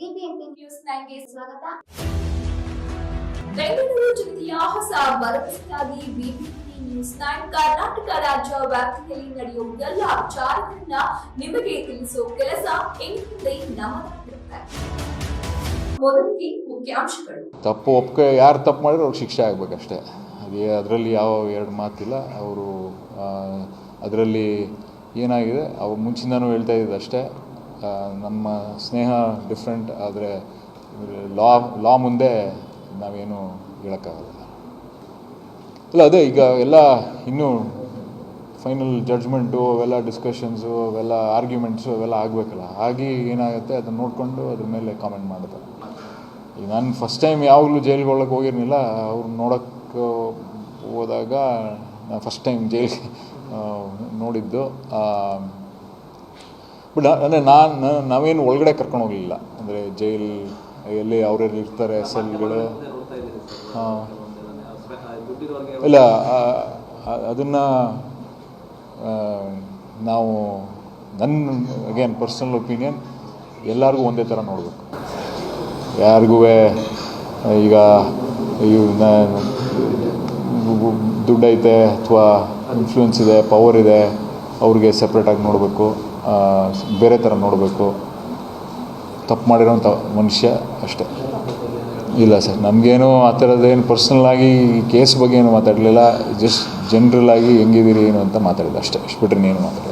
BBMP news ನೈನ್ಗೆ ಸ್ವಾಗತ. ಬೆಂಗಳೂರು ಜಿಲ್ಲೆಯ ಹೊಸ ಭರವಸೆಯಾಗಿ ಬಿಬಿಎಂಪಿ ನ್ಯೂಸ್ ನೈನ್ ಕರ್ನಾಟಕ ರಾಜ್ಯ ವ್ಯಾಪ್ತಿಯಲ್ಲಿ ನಡೆಯುವ ಎಲ್ಲ ವಿಚಾರಗಳನ್ನ ನಿಮಗೆ ತಿಳಿಸುವ ಕೆಲಸ ಇನ್ಮುಂದೆ ನಮ್ಮದಾಗಿರುತ್ತೆ ಮೊದಲಿಗೆ ಮುಖ್ಯಾಂಶಗಳು. ತಪ್ಪು ಒಪ್ಕೆ ಯಾರು ತಪ್ಪು ಮಾಡಿದ್ರೆ ಅವ್ರಿಗೆ ಶಿಕ್ಷೆ ಆಗಬೇಕಷ್ಟೇ. ಅದೇ ಅದರಲ್ಲಿ ಯಾವ ಎರಡು ಮಾತಿಲ್ಲ. ಅವರು ಅದರಲ್ಲಿ ಏನಾಗಿದೆ ಅವ್ರು ಮುಂಚಿಂದನೂ ಹೇಳ್ತಾ ಇದ್ದಿದ್ದು ಅಷ್ಟೇ. ಆ, ನಮ್ಮ ಸ್ನೇಹ ಡಿಫ್ರೆಂಟ್ ಆದರೆ ಲಾ ಲಾ ಮುಂದೆ ನಾವೇನು ಹೇಳೋಕ್ಕಾಗಲ್ಲ. ಇಲ್ಲ, ಅದೇ ಈಗ ಎಲ್ಲ ಇನ್ನೂ ಫೈನಲ್ ಜಡ್ಜ್ಮೆಂಟು ಅವೆಲ್ಲ ಡಿಸ್ಕಷನ್ಸು ಅವೆಲ್ಲ ಆರ್ಗ್ಯುಮೆಂಟ್ಸು ಅವೆಲ್ಲ ಆಗಬೇಕಲ್ಲ. ಆಗಿ ಏನಾಗುತ್ತೆ ಅದನ್ನು ನೋಡಿಕೊಂಡು ಅದ್ರ ಮೇಲೆ ಕಾಮೆಂಟ್ ಮಾಡ್ತಾರೆ ಈಗ ನಾನು ಫಸ್ಟ್ ಟೈಮ್ ಯಾವಾಗಲೂ ಜೈಲಿಗೆ ಒಳಗೆ ಹೋಗಿರಲಿಲ್ಲ. ಅವ್ರು ನೋಡೋಕ್ಕೆ ಹೋದಾಗ ನಾನು ಫಸ್ಟ್ ಟೈಮ್ ಜೈಲಿಗೆ ನೋಡಿದ್ದು. ಬಟ್ ಅಂದರೆ ನಾನು ನಾವೇನು ಒಳಗಡೆ ಕರ್ಕೊಂಡು ಹೋಗಲಿಲ್ಲ. ಅಂದರೆ ಜೈಲ್ ಎಲ್ಲಿ ಅವ್ರೆಲ್ಲಿ ಇರ್ತಾರೆ ಸೆಲ್ಗಳು ಹಾಂ. ಇಲ್ಲ ಅದನ್ನು ನಾವು ನನ್ನ ಅಗೇನ್ ಪರ್ಸನಲ್ ಒಪಿನಿಯನ್ ಎಲ್ಲರಿಗೂ ಒಂದೇ ಥರ ನೋಡಬೇಕು. ಯಾರಿಗೂ ಈಗ ಇವ್ರನ್ನ ದುಡ್ಡೈತೆ ಅಥವಾ ಇನ್ಫ್ಲೂಯೆನ್ಸ್ ಇದೆ ಪವರ್ ಇದೆ ಅವ್ರಿಗೆ ಸಪ್ರೇಟಾಗಿ ನೋಡಬೇಕು. ಬೇರೆ ಥರ ನೋಡಬೇಕು. ತಪ್ಪು ಮಾಡಿರೋಂಥ ಮನುಷ್ಯ ಅಷ್ಟೇ. ಇಲ್ಲ ಸರ್, ನಮಗೇನು ಆ ಥರದ್ದೇನು ಪರ್ಸ್ನಲ್ಲಾಗಿ ಕೇಸ್ ಬಗ್ಗೆ ಏನು ಮಾತಾಡಲಿಲ್ಲ. ಜಸ್ಟ್ ಜನ್ರಲ್ ಆಗಿ ಹೆಂಗಿದ್ದೀರಿ ಏನು ಅಂತ ಮಾತಾಡಿದ್ದು ಅಷ್ಟೇ. ಅಷ್ಟು ಬಿಟ್ಟರೆ ಏನು ಮಾತಾಡಿಲ್ಲ.